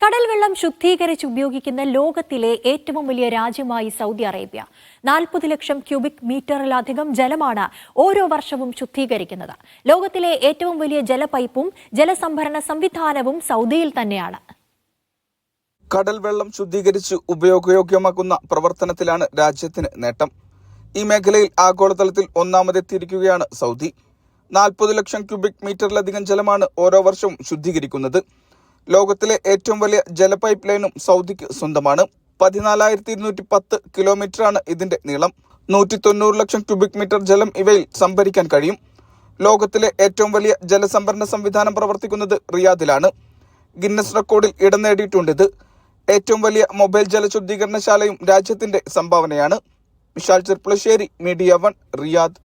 കടൽ വെള്ളം ശുദ്ധീകരിച്ച് ഉപയോഗിക്കുന്ന ലോകത്തിലെ ഏറ്റവും വലിയ രാജ്യമായി സൗദി അറേബ്യ. നാൽപ്പത് ലക്ഷം ക്യൂബിക് മീറ്ററിലധികം ജലമാണ് ഓരോ വർഷവും ശുദ്ധീകരിക്കുന്നത്. ലോകത്തിലെ ഏറ്റവും വലിയ ജലപൈപ്പും ജലസംഭരണ സംവിധാനവും സൗദിയിൽ തന്നെയാണ്. കടൽവെള്ളം ശുദ്ധീകരിച്ച് ഉപയോഗയോഗ്യമാക്കുന്ന പ്രവർത്തനത്തിലാണ് രാജ്യത്തിന് നേട്ടം. ഈ മേഖലയിൽ ആഗോളതലത്തിൽ ഒന്നാമതെത്തിയിരിക്കുകയാണ് സൗദി. നാൽപ്പത് ലക്ഷം ക്യൂബിക് മീറ്ററിലധികം ജലമാണ് ഓരോ വർഷവും ശുദ്ധീകരിക്കുന്നത്. ലോകത്തിലെ ഏറ്റവും വലിയ ജല പൈപ്പ് ലൈനും സൗദിക്ക് സ്വന്തമാണ്. പതിനാലായിരത്തി ഇരുന്നൂറ്റി പത്ത് കിലോമീറ്ററാണ് ഇതിന്റെ നീളം. നൂറ്റി തൊണ്ണൂറ് ലക്ഷം ക്യൂബിക് മീറ്റർ ജലം ഇവയിൽ സംഭരിക്കാൻ കഴിയും. ലോകത്തിലെ ഏറ്റവും വലിയ ജലസംഭരണ സംവിധാനം പ്രവർത്തിക്കുന്നത് റിയാദിലാണ്. ഗിന്നസ് റെക്കോർഡിൽ ഇടം നേടിയിട്ടുണ്ട് ഇത്. ഏറ്റവും വലിയ മൊബൈൽ ജലശുദ്ധീകരണശാലയും രാജ്യത്തിന്റെ സംഭാവനയാണ്. Vishal Cherpulassery media one Riyadh.